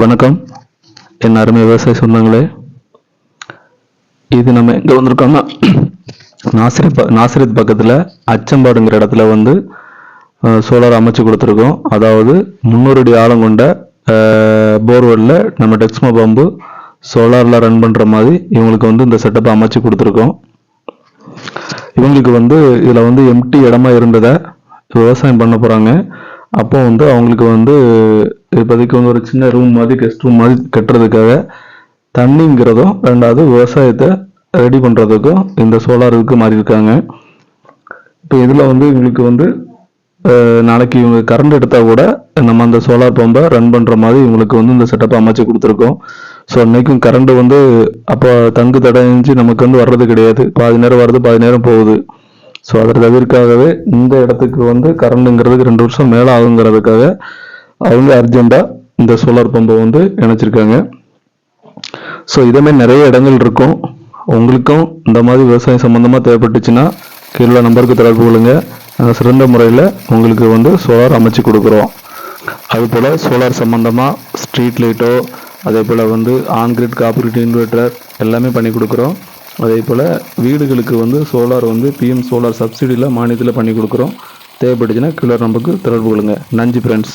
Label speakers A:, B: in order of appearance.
A: வணக்கம். என் அருமை விவசாய சொந்தங்களே இது நம்ம எங்கே வந்திருக்கோம்னா நாசிரி ப பக்கத்தில் அச்சம்பாடுங்கிற இடத்துல வந்து சோலார் அமைச்சு கொடுத்துருக்கோம். அதாவது முந்நூறு அடி ஆழம் கொண்ட போர்வெல்லில் நம்ம டெக்ஸ்மோ பம்பு சோலாரில் ரன் பண்ணுற மாதிரி இவங்களுக்கு வந்து இந்த செட்டப்பை அமைச்சு கொடுத்துருக்கோம். இவங்களுக்கு வந்து இதில் வந்து எம்டி இடமா இருந்ததை விவசாயம் பண்ண போகிறாங்க அப்போ வந்து அவங்களுக்கு வந்து இப்போதைக்கு வந்து ஒரு சின்ன ரூம் மாதிரி கெஸ்ட் ரூம் மாதிரி கட்டுறதுக்காக தண்ணிங்கிறதும் ரெண்டாவது விவசாயத்தை ரெடி பண்ணுறதுக்கும் இந்த சோலார் இதுக்கு மாறி இருக்காங்க. இப்போ இதில் வந்து இவங்களுக்கு வந்து நாளைக்கு இவங்க கரண்ட் எடுத்தால் கூட நம்ம அந்த சோலார் பம்பை ரன் பண்ணுற மாதிரி இவங்களுக்கு வந்து இந்த செட்டப்பை அமைச்சு கொடுத்துருக்கோம். ஸோ அன்னைக்கும் கரண்ட் வந்து அப்போ தங்கு தடைஞ்சு நமக்கு வந்து வர்றது கிடையாது. பாதி நேரம் வருது பாதி நேரம் போகுது. ஸோ அதை தவிர்க்காகவே இந்த இடத்துக்கு வந்து கரண்ட்டுங்கிறதுக்கு ரெண்டு வருஷம் மேலே ஆகுங்கிறதுக்காக அவங்க அர்ஜென்ட்டாக இந்த சோலார் பம்பை வந்து இணைச்சிருக்காங்க. ஸோ இதேமாதிரி நிறைய இடங்கள் இருக்கும். உங்களுக்கும் இந்த மாதிரி விவசாயம் சம்மந்தமாக தேவைப்பட்டுச்சுன்னா கீழே நம்பருக்கு தொடர்பு கொள்ளுங்க. நாங்கள் சிறந்த முறையில் உங்களுக்கு வந்து சோலார் அமைச்சு கொடுக்குறோம். அதுபோல் சோலார் சம்மந்தமாக ஸ்ட்ரீட் லைட்டோ அதே போல் வந்து ஆன்கிரிட் காப்பீட் இன்வெர்ட்டர் எல்லாமே பண்ணி கொடுக்குறோம். அதே போல் வீடுகளுக்கு வந்து சோலார் வந்து பிஎம் சோலார் சப்சிடியில் மானியத்தில் பண்ணி கொடுக்குறோம். தேவைப்பட்டுச்சுன்னா கீழே நமக்கு தொடர்பு கொள்ளுங்கள் நன்றி ஃப்ரெண்ட்ஸ்